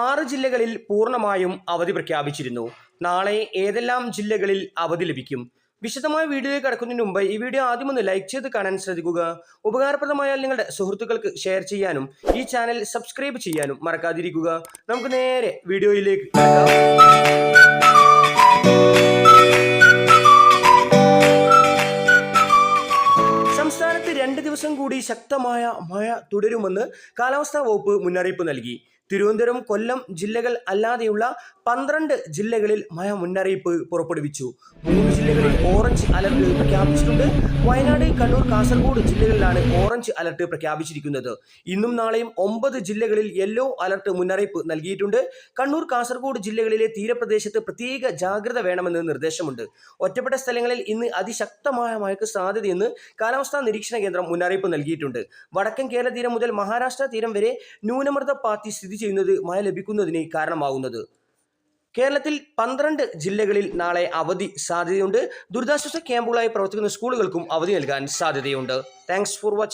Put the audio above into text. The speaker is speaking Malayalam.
ആറ് ജില്ലകളിൽ പൂർണമായും അവധി പ്രഖ്യാപിച്ചിരുന്നു. നാളെ ഏതെല്ലാം ജില്ലകളിൽ അവധി ലഭിക്കും? വിശദമായ വീഡിയോ കിടക്കുന്നതിന് മുമ്പ് ഈ വീഡിയോ ആദ്യം ഒന്ന് ലൈക്ക് ചെയ്ത് കാണാൻ ശ്രദ്ധിക്കുക. ഉപകാരപ്രദമായാൽ നിങ്ങളുടെ സുഹൃത്തുക്കൾക്ക് ഷെയർ ചെയ്യാനും ഈ ചാനൽ സബ്സ്ക്രൈബ് ചെയ്യാനും മറക്കാതിരിക്കുക. നമുക്ക് നേരെ വീഡിയോയിലേക്ക് സംസ്ഥാനത്ത് രണ്ട് ദിവസം കൂടി ശക്തമായ മഴ തുടരുമെന്ന് കാലാവസ്ഥാ വകുപ്പ് മുന്നറിയിപ്പ് നൽകി. തിരുവനന്തപുരം കൊല്ലം ജില്ലകൾ അല്ലാതെയുള്ള പന്ത്രണ്ട് ജില്ലകളിൽ മഴ മുന്നറിയിപ്പ് പുറപ്പെടുവിച്ചു. മൂന്ന് ജില്ലകളിൽ ഓറഞ്ച് അലർട്ട് പ്രഖ്യാപിച്ചിട്ടുണ്ട്. വയനാട് കണ്ണൂർ കാസർഗോഡ് ജില്ലകളിലാണ് ഓറഞ്ച് അലർട്ട് പ്രഖ്യാപിച്ചിരിക്കുന്നത്. ഇന്നും നാളെയും ഒമ്പത് ജില്ലകളിൽ യെല്ലോ അലർട്ട് മുന്നറിയിപ്പ് നൽകിയിട്ടുണ്ട്. കണ്ണൂർ കാസർഗോഡ് ജില്ലകളിലെ തീരപ്രദേശത്ത് പ്രത്യേക ജാഗ്രത വേണമെന്ന് നിർദ്ദേശമുണ്ട്. ഒറ്റപ്പെട്ട സ്ഥലങ്ങളിൽ ഇന്ന് അതിശക്തമായ മഴയ്ക്ക് സാധ്യതയെന്ന് കാലാവസ്ഥാ നിരീക്ഷണ കേന്ദ്രം മുന്നറിയിപ്പ് നൽകിയിട്ടുണ്ട്. വടക്കൻ കേരള തീരം മുതൽ മഹാരാഷ്ട്ര തീരം വരെ ന്യൂനമർദ്ദ പാത്തി സ്ഥിതി ചെയ്യുന്നത് മഴ ലഭിക്കുന്നതിന് കാരണമാകുന്നത് കേരളത്തിൽ പന്ത്രണ്ട് ജില്ലകളിൽ നാളെ അവധി സാധ്യതയുണ്ട്. ദുരിതാശ്വാസ ക്യാമ്പുകളായി പ്രവർത്തിക്കുന്ന സ്കൂളുകൾക്കും അവധി നൽകാൻ സാധ്യതയുണ്ട്. Thanks for watching